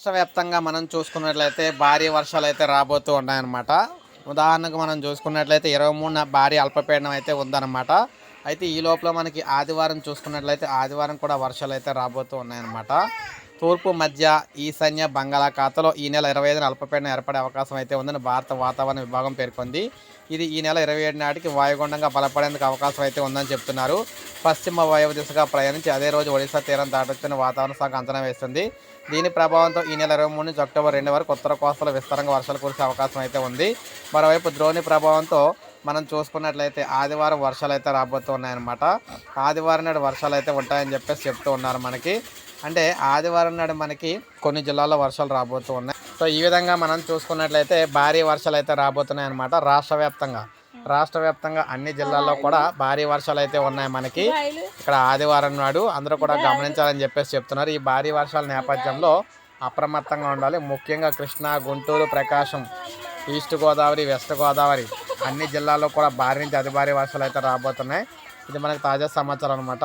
రాష్ట్ర వ్యాప్తంగా మనం చూసుకున్నట్లయితే భారీ వర్షాలు అయితే రాబోతూ ఉన్నాయన్నమాట. ఉదాహరణకు మనం చూసుకున్నట్లయితే ఇరవై మూడున భారీ అల్పపీడనం అయితే ఉందన్నమాట. అయితే ఈ లోపల మనకి ఆదివారం చూసుకున్నట్లయితే ఆదివారం కూడా వర్షాలు అయితే రాబోతూ ఉన్నాయన్నమాట. తూర్పు మధ్య ఈశాన్య బంగాళాఖాతంలో ఈ నెల ఇరవై ఐదున అల్పపీడనం ఏర్పడే అవకాశం అయితే ఉందని భారత వాతావరణ విభాగం పేర్కొంది. ఇది ఈ నెల ఇరవై ఏడు నాటికి వాయుగుండంగా బలపడేందుకు అవకాశం అయితే ఉందని చెప్తున్నారు. పశ్చిమ వాయువు దిశగా ప్రయాణించి అదే రోజు ఒడిశా తీరం దాటొచ్చని వాతావరణ శాఖ అంచనా వేస్తుంది. దీని ప్రభావంతో ఈ నెల ఇరవై మూడు నుంచి అక్టోబర్ రెండు వరకు ఉత్తర కోస్తాలో విస్తారంగా వర్షాలు కురిసే అవకాశం అయితే ఉంది. మరోవైపు ద్రోణి ప్రభావంతో మనం చూసుకున్నట్లయితే ఆదివారం వర్షాలు అయితే రాబోతున్నాయన్నమాట. ఆదివారం నాడు వర్షాలు అయితే ఉంటాయని చెప్పేసి చెప్తూ ఉన్నారు మనకి. అంటే ఆదివారం నాడు మనకి కొన్ని జిల్లాల్లో వర్షాలు రాబోతూ ఉన్నాయి సో ఈ విధంగా మనం చూసుకున్నట్లయితే భారీ వర్షాలు అయితే రాబోతున్నాయి అనమాట రాష్ట్ర వ్యాప్తంగా. రాష్ట్ర వ్యాప్తంగా అన్ని జిల్లాల్లో కూడా భారీ వర్షాలు అయితే ఉన్నాయి మనకి. ఇక్కడ ఆదివారం నాడు అందరూ కూడా గమనించాలని చెప్పేసి చెప్తున్నారు. ఈ భారీ వర్షాల నేపథ్యంలో అప్రమత్తంగా ఉండాలి. ముఖ్యంగా కృష్ణా గుంటూరు ప్రకాశం ఈస్ట్ గోదావరి వెస్ట్ గోదావరి అన్ని జిల్లాల్లో కూడా భారీ నుంచి అతి భారీ వర్షాలు అయితే రాబోతున్నాయి. ఇది మనకు తాజా సమాచారం అనమాట